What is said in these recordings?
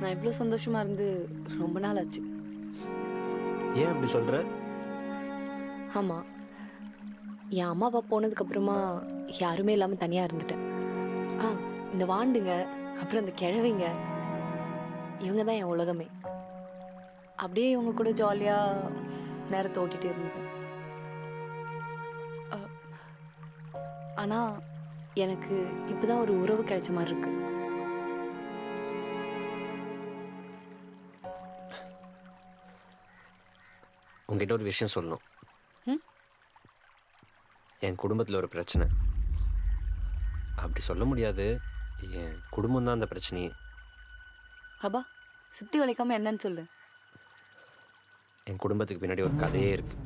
நான் இவ்வளோ சந்தோஷமா இருந்து ரொம்ப நாள் ஆச்சு. ஏன் அப்படி சொல்ற? ஆமாம் என் அம்மா அப்பா போனதுக்கு அப்புறமா யாருமே இல்லாமல் தனியாக இருந்துட்டேன். ஆ இந்த வாண்டுங்க அப்புறம் இந்த கிழவைங்க இவங்க தான் என் உலகமே. அப்படியே இவங்க கூட ஜாலியாக நேரத்தை ஓட்டிகிட்டே இருந்தேன் ஆனால் எனக்கு இப்போதான் ஒரு உறவு கிடைச்ச மாதிரி இருக்கு. உங்ககிட்ட ஒரு விஷயம் சொல்லணும்? என் குடும்பத்தில் ஒரு பிரச்சனை. அப்படி சொல்ல முடியாது. என் குடும்பம் தான் அந்த பிரச்சனையே. அப்பா சுற்றி வளைக்காம என்னன்னு சொல்லு. என் குடும்பத்துக்கு பின்னாடி ஒரு கதையே இருக்கு.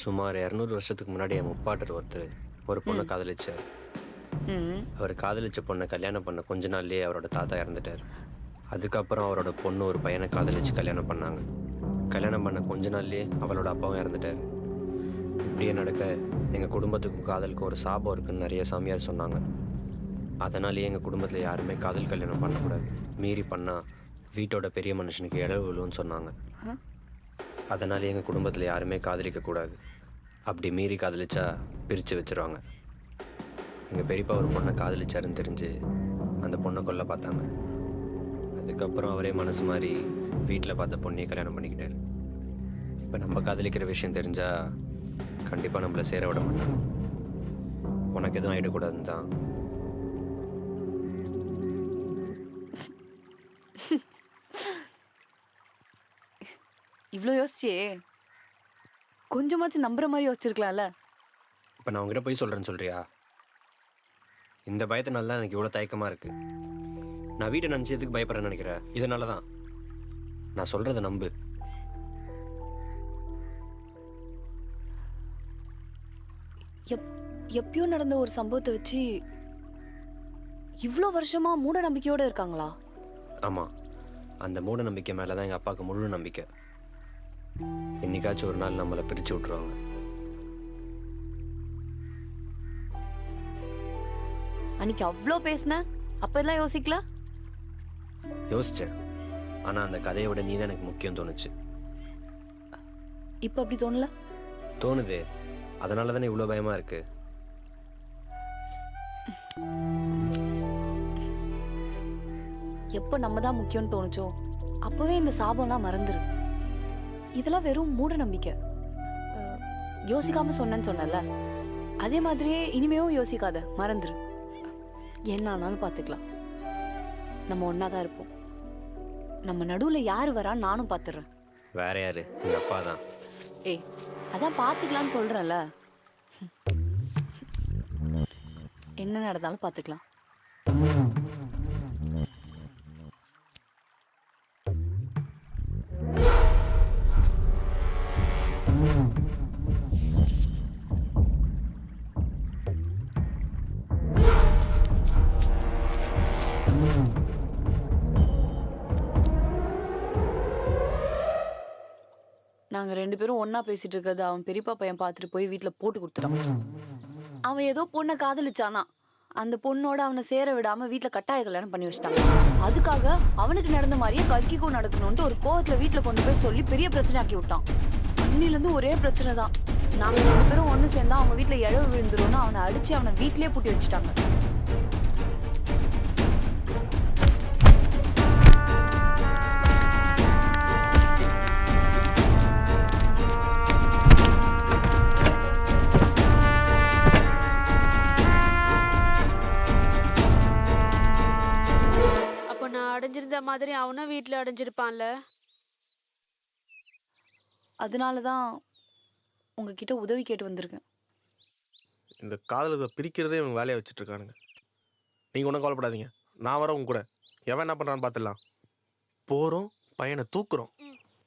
சுமார் இரநூறு வருஷத்துக்கு முன்னாடி என் முப்பாட்டர் ஒருத்தர் ஒரு பொண்ணை காதலிச்சார். அவர் காதலிச்ச பொண்ணை கல்யாணம் பண்ண கொஞ்ச நாள்லயே அவரோட தாத்தா இறந்துட்டார். அதுக்கப்புறம் அவரோட பொண்ணு ஒரு பையனை காதலிச்சு கல்யாணம் பண்ணாங்க. கல்யாணம் பண்ண கொஞ்ச நாள்லேயே அவளோட அப்பாவும் இறந்துட்டார். இப்படியே நடக்க எங்கள் குடும்பத்துக்கும் காதலுக்கும் ஒரு சாபம் இருக்குன்னு நிறைய சாமியார் சொன்னாங்க. அதனாலேயே எங்கள் குடும்பத்தில் யாருமே காதல் கல்யாணம் பண்ணக்கூடாது. மீறி பண்ணால் வீட்டோட பெரிய மனுஷனுக்கு இழவு விழுன்னு சொன்னாங்க. ஆ? அதனால எங்கள் குடும்பத்தில் யாருமே காதலிக்கக்கூடாது அப்படி மீறி காதலிச்சா பிரித்து வச்சுருவாங்க. எங்கள் பெரியப்பா ஒரு பொண்ணை காதலிச்சாருன்னு தெரிஞ்சு அந்த பொண்ணை கொல்ல பார்த்தாங்க. அதுக்கப்புறம் அவரே மனசு மாதிரி வீட்டில் பார்த்த பொண்ணையே கல்யாணம் பண்ணிக்கிட்டாரு. இப்போ நம்ம காதலிக்கிற விஷயம் தெரிஞ்சா கண்டிப்பாக நம்மளை சேர விட மாட்டாங்க உனக்கு எதுவும் ஆகிடக்கூடாதுன்னு தான். இவ்வளோ யோசிச்சியே. கொஞ்சமாச்சும் நம்புற மாதிரி யோசிச்சிருக்கலாம்ல. இப்போ நான் உங்ககிட்ட போய் சொல்கிறேன்னு சொல்கிறியா இந்த பயத்தினால தான் எனக்கு இவ்வளோ தயக்கமாக இருக்குது நான் வீட்டை நினச்சதுக்கு பயப்படுறேன்னு நினைக்கிறேன் இதனால தான் நான் சொல்கிறத நம்பு. எப் எப்பயோ நடந்த ஒரு சம்பவத்தை வச்சு இவ்வளோ வருஷமா மூட நம்பிக்கையோட இருக்காங்களா? ஆமாம் அந்த மூட நம்பிக்கை மேலே தான் எங்கள் அப்பாவுக்கு முழு நம்பிக்கை. என்னைக்காச்சும் ஒரு நாள் நம்மளை பிரித்து விட்ருவாங்க அன்னைக்கு அவ்வளோ பேசின? அப்பெல்லாம் யோசிக்கல? யோசித்தேன் ஆனால் அந்த கதையை விட நீ தான் எனக்கு முக்கியம் தோணுச்சு. இப்போ அப்படி தோணல? தோணுது. அதனால தானே இவ்வளோ பயமாக இருக்குது எப்போ நம்ம தான் முக்கியம்னு தோணுச்சோ அப்போவே இந்த சாபம்லாம் மறந்துரு. இதெல்லாம் வெறும் மூட நம்பிக்கை. யோசிக்காம சொன்னேன்னு சொன்னல அதே மாதிரியே இனிமேவும் யோசிக்காத மறந்துரு. என்ன ஆனாலும் பார்த்துக்கலாம் நம்ம ஒன்றா தான் இருப்போம். நம்ம நடுவில் யார் வரா நானும் பார்த்துடுறேன் வேற யாரு? எங்கள் அப்பா தான். ஏய் அதான் பார்த்துக்கலாம்னு சொல்கிறேன்ல என்ன நடந்தாலும் பார்த்துக்கலாம் நாங்க ரெண்டு பேரும் ஒன்னா பேசிட்டு இருக்கிறது அவன் பெரியப்பா பையன் பார்த்துட்டு போய் வீட்டுல போட்டு கொடுத்துட்டான். அவன் ஏதோ பொண்ணை காதலிச்சானா? அந்த பொண்ணோட அவனை சேர விடாம வீட்டுல கட்டாய கல்யாணம் பண்ணி வச்சிட்டாங்க அதுக்காக அவனுக்கு நடந்த மாதிரியே கல்கிக்கும் நடக்கணும்ட்டு ஒரு கோவத்துல வீட்டுல கொண்டு போய் சொல்லி பெரிய பிரச்சனை ஆக்கி விட்டான். அன்னில இருந்து ஒரே பிரச்சனை தான். நாங்க ரெண்டு பேரும் ஒண்ணு சேர்ந்தா அவங்க வீட்டுல இழவு விழுந்துரும்னு அவனை அடிச்சு அவனை வீட்லயே பூட்டி வச்சுட்டாங்க. மாதிரி அவனும் வீட்டில் அடைஞ்சிருப்பான்ல? அதனால தான் உங்ககிட்ட உதவி கேட்டு வந்திருக்கேன். இந்த காதலுக்கு பிரிக்கிறதே இவங்க வேலையை வச்சுட்டு இருக்கானுங்க நீங்கள் ஒன்றும் கவலைப்படாதீங்க. நான் வரேன் உங்க கூட. எவன் என்ன பண்ணுறான்னு பார்த்துடலாம் போகிறோம் பையனை தூக்குறோம்.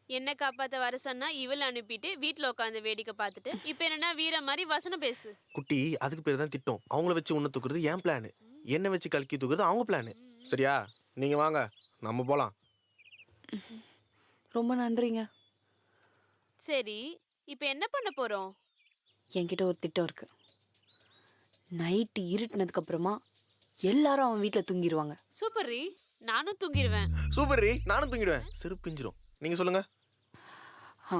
என்ன காப்பாத்த வர சொன்னா இவளை அனுப்பிட்டு வீட்டில் உட்காந்து வேடிக்கை பார்த்துட்டு இப்போ என்னன்னா வீர மாதிரி வசனம் பேசு. குட்டி அதுக்கு பேர் தான் திட்டம். அவங்கள வச்சு உன்னை தூக்குறது என் பிளானு என்னை வச்சு கலக்கி தூக்குறது அவங்க பிளானு சரியா? நீங்கள் வாங்க. நம்ம போகலாம் ரொம்ப நன்றிங்க. சரி இப்போ என்ன பண்ண போறோம்? என்கிட்ட ஒரு திட்டம் இருக்கு. நைட்டு இருட்டுனதுக்கு அப்புறமா எல்லாரும் அவன் வீட்டில் தூங்கிடுவாங்க சூப்பர் ரீ நானும் தூங்கிடுவேன் சூப்பர் ரீ நானும் தூங்கிடுவேன். செருப்பு பிஞ்சிரும் நீங்கள் சொல்லுங்கள் ஆ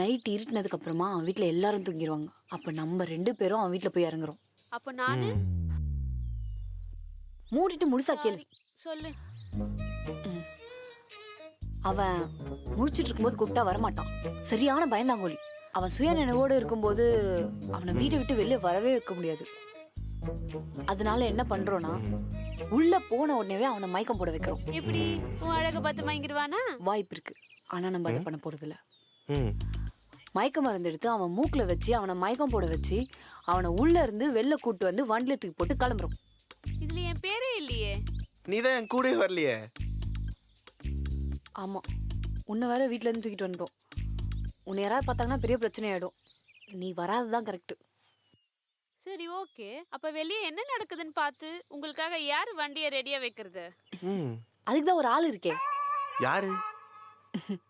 நைட் இருட்டினதுக்கு அப்புறமா அவன் வீட்டில் எல்லாரும் தூங்கிடுவாங்க அப்போ நம்ம ரெண்டு பேரும் அவன் வீட்டில் போய் இறங்குறோம். அப்ப நானு? மூடிட்டு முழுசா கேளு. சொல்லு. அவன் முழிச்சிட்டு இருக்கும்போது கூப்பிட்டா வரமாட்டான். சரியான பயந்தாங்கோலி அவன் சுய நினைவோடு இருக்கும்போது அவனை வீட்டை விட்டு வெளியே வரவே வைக்க முடியாது. அதனால என்ன பண்றோம்னா உள்ள போன உடனேவே அவனை மயக்கம் போட வைக்கிறோம். எப்படி? உன் அழக பார்த்து மயங்கிடுவானா? வாய்ப்பு இருக்கு. ஆனா நம்ம அதை பண்ண போறது இல்ல ம். மயக்க மருந்து எடுத்து அவன் மூக்குல வச்சு அவனை மயக்கம் போட வச்சு அவனை உள்ள இருந்து வெளில கூட்டு வந்து வண்டில தூக்கி போட்டு கிளம்புறோம். இதுல என் பேரே இல்லையே. நீ தான் என் கூடயே வரலையே? ஆமா. உன்னை வேற வீட்ல இருந்து தூக்கிட்டு வந்துட்டோம். உன்னை யாராவது பார்த்தாங்கன்னா பெரிய பிரச்சனை ஆயிடும் நீ வராதுதான் கரெக்ட் சரி ஓகே. அப்ப வெளியே என்ன நடக்குதுன்னு பார்த்து உங்களுக்காக யார் வண்டியை ரெடியா வைக்கிறது? அதுக்கு தான் ஒரு ஆள் இருக்கே. யாரு?